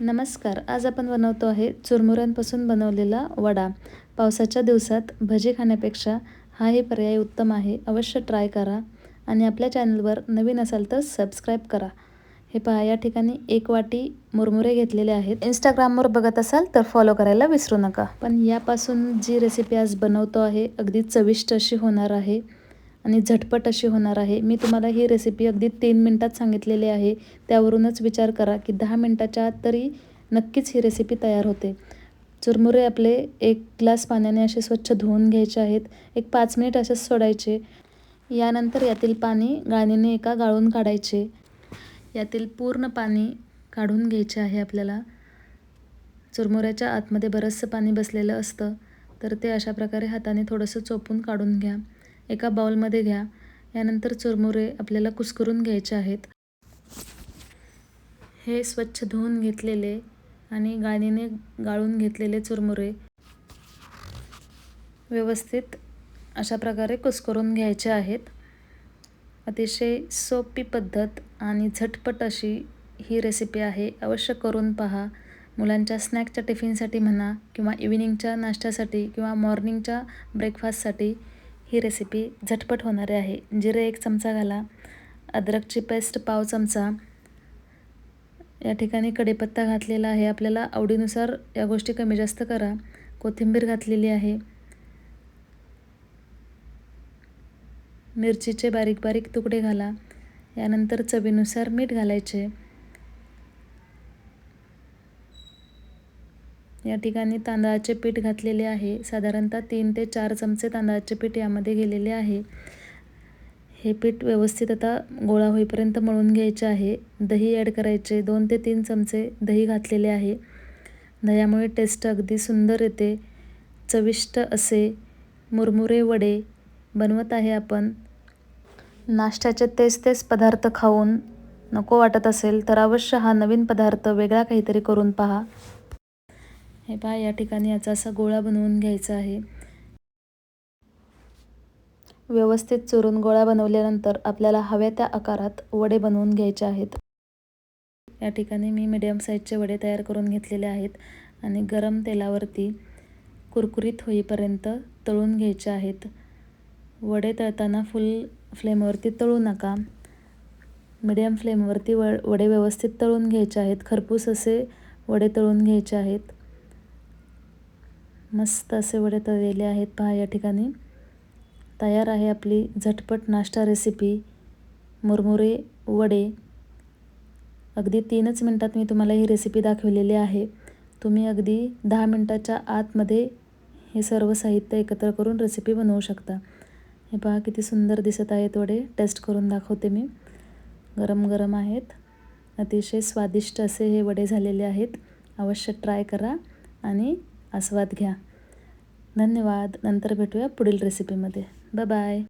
नमस्कार. आज आपण बनवतो आहे चुरमुऱ्यांपासून बनवलेला वडा. पावसाच्या दिवसात भजी खाण्यापेक्षा हाही पर्याय उत्तम आहे. अवश्य ट्राय करा आणि आपल्या चॅनलवर नवीन असाल तर सबस्क्राईब करा. हे पहा या ठिकाणी एक वाटी मुरमुरे घेतलेले आहेत. इंस्टाग्रामवर बघत असाल तर फॉलो करायला विसरू नका. पण यापासून जी रेसिपी आज बनवतो आहे अगदी चविष्ट अशी होणार आहे. आणि झटपट अशी होणार आहे. मी तुम्हाला ही रेसिपी अगदी तीन मिनटात सांगितलेली आहे. त्यावरूनच विचार करा की दहा मिनटाच्या आत तरी नक्कीच ही रेसिपी तयार होते. चुरमुरे आपले एक ग्लास पाण्याने असे स्वच्छ धुवून घ्यायचे आहेत. एक पाच मिनिट असेच सोडायचे. यानंतर यातील पाणी गाळणीने एका गाळून काढायचे. यातील पूर्ण पाणी काढून घ्यायचे आहे आपल्याला. चुरमुऱ्याच्या आतमध्ये बरंचसं पाणी बसलेलं असतं. तर ते अशा प्रकारे हाताने थोडंसं चोपून काढून घ्या. एका बाउलमध्ये घ्या. यानंतर चुरमुरे आपल्याला कुस्करून घ्यायचे आहेत. हे स्वच्छ धुवून घेतलेले आणि गाणीने गाळून घेतलेले चुरमुरे व्यवस्थित अशा प्रकारे कुस्करून घ्यायचे आहेत. अतिशय सोपी पद्धत आणि झटपट अशी ही रेसिपी आहे. अवश्य करून पहा. मुलांच्या स्नॅकच्या टिफिनसाठी म्हणा किंवा इव्हिनिंगच्या नाश्त्यासाठी किंवा मॉर्निंगच्या ब्रेकफास्टसाठी ही रेसिपी झटपट होणारी आहे. जिरे एक चमचा घाला. अद्रकची पेस्ट पाव चमचा. या ठिकाणी कढीपत्ता घातलेला आहे. आपल्याला आवडीनुसार या गोष्टी कमी जास्त करा. कोथिंबीर घातलेली आहे. मिरचीचे बारीक बारीक तुकडे घाला. यानंतर चवीनुसार मीठ घालायचे. या ठिकाणी तांदळाचे पीठ घातलेले आहे. साधारणतः तीन ते चार चमचे तांदळाचे पीठ यामध्ये गेलेले आहे. हे पीठ व्यवस्थित आता गोळा होईपर्यंत मळून घ्यायचे आहे. दही ॲड करायचे. दोन ते तीन चमचे दही घातलेले आहे. दह्यामुळे टेस्ट अगदी सुंदर येते. चविष्ट असे मुरमुरे वडे बनवत आहे आपण. नाश्त्याचे तेच तेच पदार्थ खाऊन नको वाटत असेल तर अवश्य हा नवीन पदार्थ वेगळा काहीतरी करून पहा. हे पहा या ठिकाणी याचा असा गोळा बनवून घ्यायचा आहे. व्यवस्थित चुरून गोळा बनवल्यानंतर आपल्याला हव्या त्या आकारात वडे बनवून घ्यायचे आहेत. या ठिकाणी मी मीडियम साईजचे वडे तयार करून घेतलेले आहेत आणि गरम तेलावरती कुरकुरीत होईपर्यंत तळून घ्यायचे आहेत. वडे तळताना फुल फ्लेमवरती तळू नका. मीडियम फ्लेमवरती व वडे व्यवस्थित तळून घ्यायचे आहेत. खरपूस असे वडे तळून घ्यायचे आहेत. मस्त असे वडे तळलेले आहेत. पहा या ठिकाणी तयार आहे आपली झटपट नाश्ता रेसिपी मुरमुरे वडे. अगदी तीनच मिनटात मी तुम्हाला ही रेसिपी दाखवलेली आहे. तुम्ही अगदी दहा मिनटाच्या आतमध्ये हे सर्व साहित्य एकत्र करून रेसिपी बनवू शकता. हे पहा किती सुंदर दिसत आहेत वडे. टेस्ट करून दाखवते मी. गरम गरम आहेत. अतिशय स्वादिष्ट असे हे वडे झालेले आहेत. अवश्य ट्राय करा आणि आस्वाद घ्या. धन्यवाद. नंतर भेटूया पुढील रेसिपीमध्ये बाय बाय